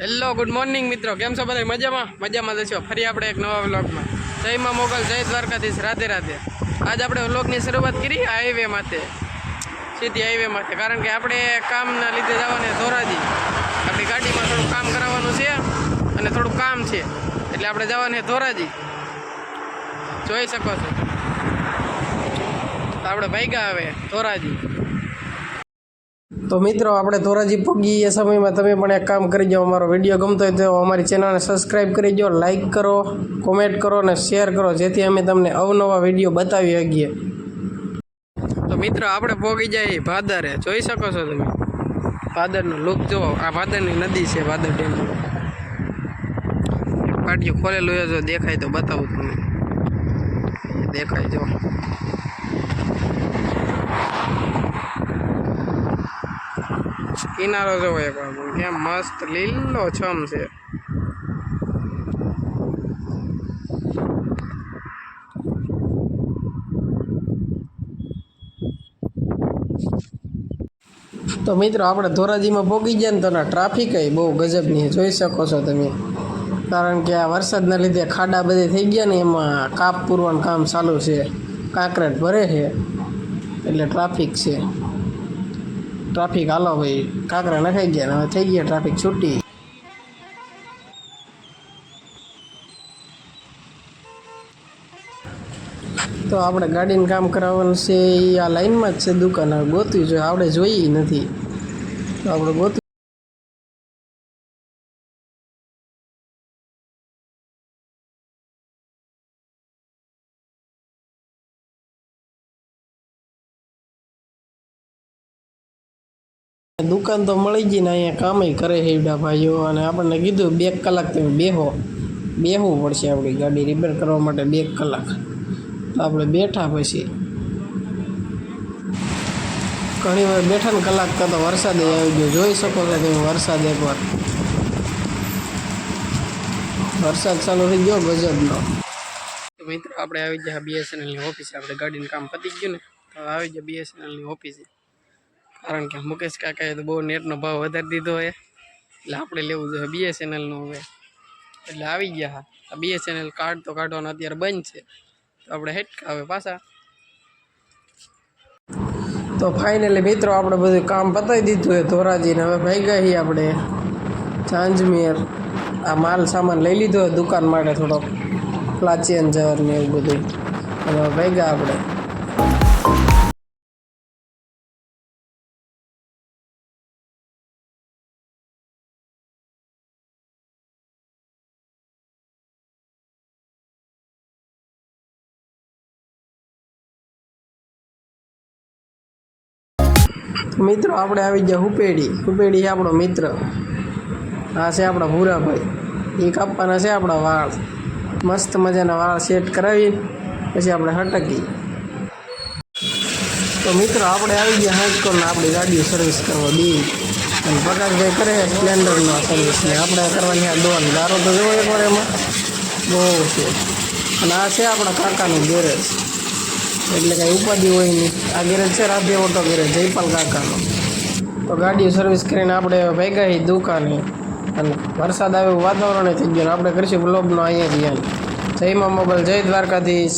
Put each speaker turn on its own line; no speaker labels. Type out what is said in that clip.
Hello good morning મિત્રો. કેમ છો બધા? મજામાં? મજામાં જશો ફરી આપણે એક નવા વ્લોગમાં. જયમાં મોગલ, જય દ્વારકાધીશ. રાધે રાધે. આજ આપણે વ્લોગની શરૂઆત કરી હાઈવે માટે. સીધી હાઈવે માટે. કારણ કે આપણે કામના લીધે જવાને ધોરાજી. આપણી ગાડીમાં થોડું કામ કરાવવાનું છે અને થોડું કામ છે. એટલે આપણે જવાને ધોરાજી. જોઈ શકો છો. આપણે ભાઈગા આવે ધોરાજી. તો મિત્રો, આપણે ધોરાજી પગી એ સમયમાં તમે પણ એક કામ કરી જાઓ. અમારો વીડિયો ગમતો હોય તો અમારી ચેનલને સબસ્ક્રાઈબ કરી દો લાઇક કરો કોમેન્ટ કરો અને શેર કરો, જેથી અમે તમને અવનવા વીડિયો બતાવી શકીએ. તો મિત્રો, આપણે પોગી જાય ભાદરે. જોઈ શકો છો તમે? ભાદરનો લુક જુઓ. આ ભાદરની નદી છે, ભાદર ડેમ. પાટિયું ખોલેલું જો દેખાય તો બતાવું તમને. દેખાય જો કિનારો જોવો એક વાર પણ કેમ મસ્ત લીલો છમ છે. તો મિત્રો, આપણે ધોરાજીમાં ભોગી ગયા ને તો ટ્રાફિક બહુ ગજબની જોઈ શકો છો તમે. કારણ કે આ વરસાદના લીધે ખાડા બધે થઈ ગયા ને એમાં કાપ પૂરવાનું કામ ચાલુ છે. કાંકરેટ ભરે છે. એટલે ટ્રાફિક છે. ટ્રાફિક હાલો ભાઈ. કાંકરા નખાઈ ગયા હવે થઈ ગયા ટ્રાફિક છૂટી. તો આપણે ગાડીનું કામ કરાવવાનું છે એ આ લાઈનમાં જ છે દુકાન. ગોતવી જોઈએ. આપણે જોઈએ નથી. તો આપણે ગોતવી દુકાન તો મળી ગઈ ને અહીંયા કામય કરે હેવડા ભાઈઓ. અને આપણને કીધું બે કલાક તમે બેહો. બેહવું પડશે આપણી ગાડી રિપેર કરવા માટે બે કલાક. તો આપણે બેઠા પછી. ઘણી વાર બેઠા ને કલાક કરતો વરસાદ આવી ગયો. જોઈ શકો છો તમે વરસાદ એકવાર. વરસાદ ચાલુ થઈ ગયો ગજબનો. તો મિત્રો, આપણે આવી ગયા બીએસએનએલની ઓફિસે. આપણે ગાડીનું કામ પતી ગયું ને. તો આવી ગયા બીએસએનએલની ઓફિસે. કારણ કે મુકેશ કાકાએ તો બહુ નેટનો ભાવ વધારી દીધો હોય એટલે આપણે લેવું જોઈએ બીએસએનએલનું હવે. એટલે આવી ગયા આ બીએસએનએલ કાર્ડ તો કાઢવાનો અત્યારે બંધ છે. તો આપણે હેટકા હવે પાછા. તો ફાઇનલી મિત્રો આપણે બધું કામ પતાવી દીધું છે ધોરાજીને હવે ભાઈ ગઈ આપણે ચાંજમેર આ માલ સામાન લઈ લીધો દુકાન માટે થોડોક. પ્લાચિયન જર ને એવું બધું. હવે ભાઈ ગયા આપણે. મિત્રો, આપણે આવી ગયા હુપેડી. હુપેડી આપણો મિત્ર. આ છે આપણા ભૂરાભાઈ. એ કાપવાના છે આપણા વાળ. મસ્ત મજાના વાળ સેટ કરાવી, પછી આપણે હટકી તો મિત્રો, આપણે આવી ગયા હાઈકોને આપણી ગાડીઓ સર્વિસ કરવા બે. અને પ્રકાશભાઈ કરે સ્પ્લેન્ડરનો સર્વિસ આપણે કરવાની આ દોન. દારો તો જોવો એકવાર એમાં. બહુ છે. અને આ છે આપણા કાકાનું ગેરેજ એટલે કાંઈ ઉપાધિ હોય નહીં. આ ગેરેજ છે, રાધે ઓટો ગેરેજ જયપાલ કાકાનો. તો ગાડીઓ સર્વિસ કરીને આપણે ભેગા દુકાને. અને વરસાદ આવ્યું વાતાવરણ થઈ ગયું. આપણે કરીશું બ્લોગનો અહીંયા જ જય મા મોબાઈલ જય દ્વારકાધીશ.